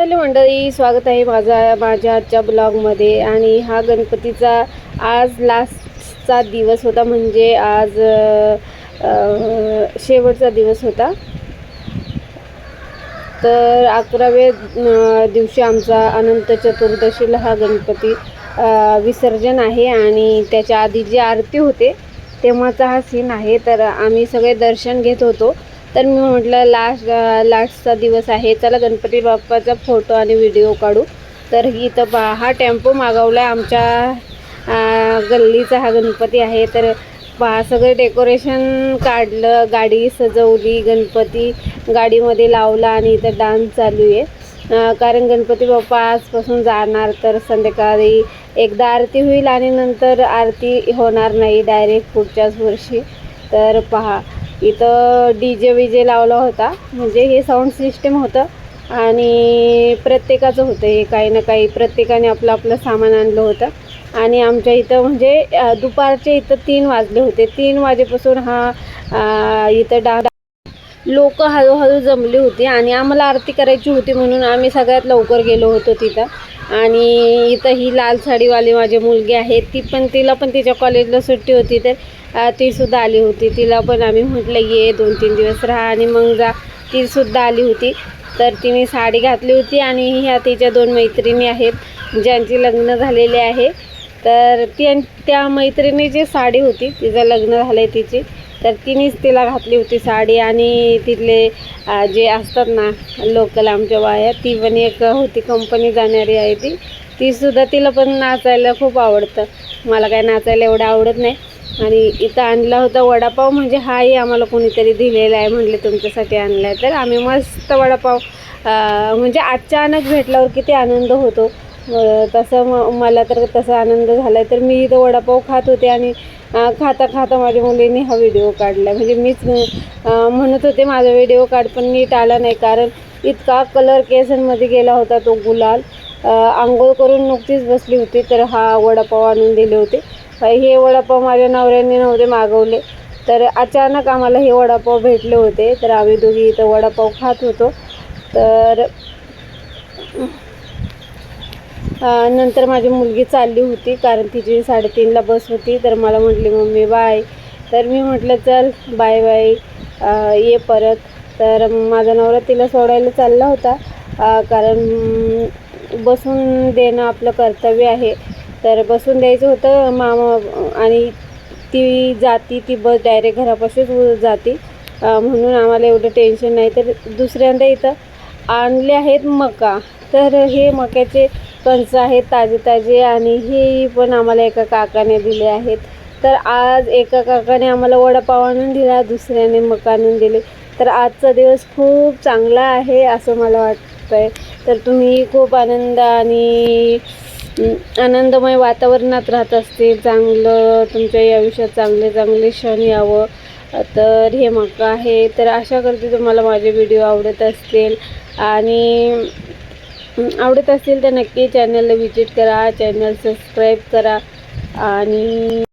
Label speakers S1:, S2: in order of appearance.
S1: Hello मंडळी स्वागत आहे माझा माझ्या आजच्या ब्लॉगमध्ये. आणि हा गणपतीचा आज लास्टचा दिवस होता म्हणजे आज शेवटचा दिवस होता. तर अकराव्या दिवशी आमचा अनंत चतुर्दशीला हा गणपती विसर्जन आहे. आणि त्याच्या आधी जी आरती होते तेव्हाचा हा सीन आहे. तर आम्ही सगळे दर्शन घेत होतो. तर मी म्हटलं लास्ट लास्टचा दिवस आहे. चला गणपती बाप्पाचा फोटो आणि व्हिडिओ काढू. तर इथं पहा हा टेम्पो मागवला आहे आमच्या गल्लीचा हा गणपती आहे. तर पहा सगळं डेकोरेशन काढलं गाडी सजवली गणपती गाडीमध्ये लावला आणि इथं डान्स चालू आहे. कारण गणपती बाप्पा आजपासून जाणार तर संध्याकाळी एकदा आरती होईल आणि नंतर आरती होणार नाही डायरेक्ट पुढच्याच वर्षी. तर पहा इथं डी जे विजे लावला होता. म्हणजे हे साऊंड सिस्टम होतं. आणि प्रत्येकाचं होतं हे काही ना काही. प्रत्येकाने आपलं आपलं सामान आणलं होतं. आणि आमच्या इथं म्हणजे दुपारचे इथं तीन वाजले होते. तीन वाजेपासून हा इथं डा लोक हळूहळू जमली होती. आणि आम्हाला आरती करायची होती म्हणून आम्ही सगळ्यात लवकर गेलो होतो तिथं. आणि इथं ही लाल साडीवाली माझी मुलगी आहे. ती पण तिला पण तिच्या कॉलेजला सुट्टी होती. तर तीसुद्धा आली होती. तिला पण आम्ही म्हटलं ये दोन तीन दिवस राहा. आणि मग जा. तीसुद्धा आली होती. तर तिने साडी घातली होती आणि ह्या तिच्या दोन मैत्रिणी आहेत ज्यांची लग्न झालेले आहे. तर त्या त्या मैत्रिणीची साडी होती. तिचं लग्न झालं आहे तिची. तर तिनेच तिला घातली होती साडी आणि तिथले जे असतात ना लोकल आमच्या बाया ती पण एक होती कंपनी जाणारी आहे ती. तीसुद्धा तिला पण नाचायला खूप आवडतं. मला काय नाचायला एवढं आवडत नाही. आणि इथं आणला होता वडापाव म्हणजे हाही आम्हाला कोणीतरी दिलेला आहे म्हटले तुमच्यासाठी आणला आहे. तर आम्ही मस्त वडापाव म्हणजे अचानक भेटल्यावर किती आनंद होतो. तसं म मला तर तसा आनंद झाला आहे तर मी इथं वडापाव खात होते आणि खाता खाता माझ्या मुलीने हा व्हिडिओ काढला. म्हणजे मीच म्हणत होते माझा व्हिडिओ काढ पण नीट आला नाही कारण इतका कलर केसांमध्ये गेला होता तो गुलाल. आंघोळ करून नुकतीच बसली होती तर हा वडापाव आणून दिले होते. हे वडापाव माझ्या नवऱ्याने नव्हते मागवले. तर अचानक आम्हाला हे वडापाव भेटले होते. तर आम्ही दोघी इथं वडापाव खात होतो. तर नंतर माझी मुलगी चालली होती कारण तिची साडेतीनला बस होती. तर मला म्हटली मम्मी बाय. तर मी म्हटलं चल बाय बाय ये परत. तर माझा नवरा तिला सोडायला चालला होता कारण बसून देणं आपलं कर्तव्य आहे. तर बसून द्यायचं होतं मामा आणि ती जाती ती बस डायरेक्ट घरापाशीच जाती. म्हणून आम्हाला एवढं टेन्शन नाही. तर दुसऱ्यांदा इथं आणले आहेत मका. तर हे मक्याचे कणसं आहेत ताजे ताजे आणि हे पण आम्हाला एका काकाने दिले आहेत. तर आज एका काकाने आम्हाला वडापाव आणून दिला दुसऱ्याने मका आणून दिले. तर आजचा दिवस खूप चांगला आहे असं मला वाटतं आहे तर तुम्ही खूप आनंद आणि आनंदमय वातावरणात राहत असतील चांगलं तुमच्या या आयुष्यात चांगले चांगले क्षण यावं. तर हे मका आहे. तर आशा करते तुम्हाला माझे व्हिडिओ आवडत असतील. आणि आवडत असतील तर नक्की चॅनलला व्हिजिट करा. चॅनल सबस्क्राईब करा. आणि